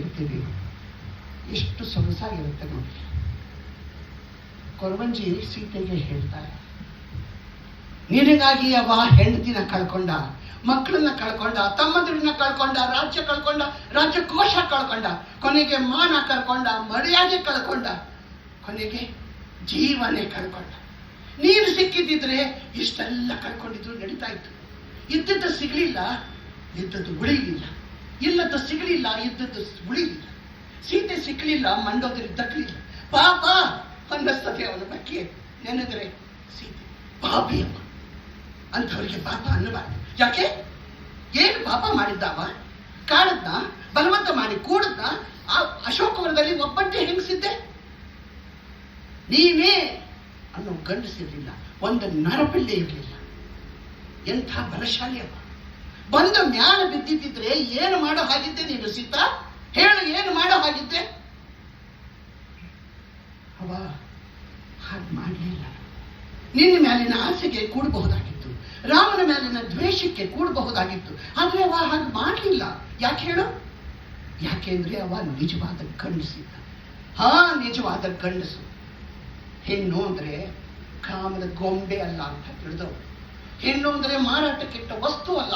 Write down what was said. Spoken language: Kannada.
ಇರ್ತೀವಿ ಎಷ್ಟು ಸೊಗಸಾಗಿರುತ್ತೆ ನೋಡಿ ಕೊರವಂಜಿ ಸೀತೆಗೆ ಹೇಳ್ತಾರೆ, ನಿನಗಾಗಿ ಅವ ಹೆಂಡತಿನ ಕಳ್ಕೊಂಡ, ಮಕ್ಕಳನ್ನ ಕಳ್ಕೊಂಡ, ತಮ್ಮದ್ರನ್ನ ಕಳ್ಕೊಂಡ, ರಾಜ್ಯ ಕಳ್ಕೊಂಡ ರಾಜ್ಯ ಕೋಶ ಕಳ್ಕೊಂಡ, ಕೊನೆಗೆ ಮಾನ ಕಳ್ಕೊಂಡ, ಮರ್ಯಾದೆ ಕಳ್ಕೊಂಡ, ಕೊನೆಗೆ ಜೀವನೇ ಕಳ್ಕೊಂಡ. ನೀನು ಸಿಕ್ಕಿದ್ದಿದ್ರೆ ಇಷ್ಟೆಲ್ಲ ಕಳ್ಕೊಂಡಿದ್ರು ನಡೀತಾ ಇತ್ತು. ಇದ್ದದ್ದು ಸಿಗಲಿಲ್ಲ, ಇದ್ದದ್ದು ಉಳಿಲಿಲ್ಲ. ಇಲ್ಲದ್ದು ಸಿಗಲಿಲ್ಲ, ಇದ್ದದ್ದು ಉಳಿಲಿಲ್ಲ ಸೀತೆ ಸಿಕ್ಕಲಿಲ್ಲ, ಮಂಡೋದರಿ ದಕ್ಕಲಿಲ್ಲ. ಪಾಪ, ಅನ್ನಿಸ್ತದೆ ಅವನ ಬಗ್ಗೆ. ನೆನೆದ್ರೆ ಸೀತೆ ಪಾಪಿಯಮ್ಮ ಅಂಥವರಿಗೆ ಪಾಪ ಅನ್ನಬಾರ್ದು. ಯಾಕೆ? ಏನು ಪಾಪ ಮಾಡಿದ್ದಾವ? ಕಾಡದ್ನ, ಬಲವಂತ ಮಾಡಿ ಕೂಡದ್ನ, ಆ ಅಶೋಕವನದಲ್ಲಿ ಒಬ್ಬಂಟೆ ಹೆಂಗಸಿದ್ದೆ? ನೀನೇ ಅನ್ನೋ ಗಂಡಿಸಿರ್ಲಿಲ್ಲ. ಒಂದು ನರಪಿಳ್ಳೆ ಇರಲಿಲ್ಲ. ಎಂಥ ಬಲಶಾಲಿ ಅವ. ಬಂದ ಮ್ಯಾಲ ಬಿದ್ದಿದ್ದಿದ್ರೆ ಏನು ಮಾಡೋ ಹಾಗಿದ್ದೆ ನೀನು ಸೀತಾ ಹೇಳು, ಏನು ಮಾಡೋ ಹಾಗಿದ್ದೆ? ಅವ ಹಾಗೆ ಮಾಡಲಿಲ್ಲ ನಿನ್ನ ಮ್ಯಾಲಿನ ಆಸೆಗೆ ಕೂಡಬಹುದಾಗಿತ್ತು. ರಾಮನ ಮ್ಯಾಲಿನ ದ್ವೇಷಕ್ಕೆ ಕೂಡಬಹುದಾಗಿತ್ತು. ಆದರೆ ಅವ ಹಾಗೆ ಮಾಡಲಿಲ್ಲ. ಯಾಕೆ ಹೇಳು? ಯಾಕೆಂದ್ರೆ ಅವ ನಿಜವಾದ ಗಂಡಸಿದ್ದ ಹಾ, ನಿಜವಾದ ಗಂಡಸು ಹೆಣ್ಣು ಅಂದ್ರೆ ಕಾಮದ ಗೊಂಬೆ ಅಲ್ಲ ಅಂತ ತಿಳಿದವರು ಹೆಣ್ಣು ಅಂದ್ರೆ ಮಾರಾಟಕ್ಕಿಟ್ಟ ವಸ್ತು ಅಲ್ಲ.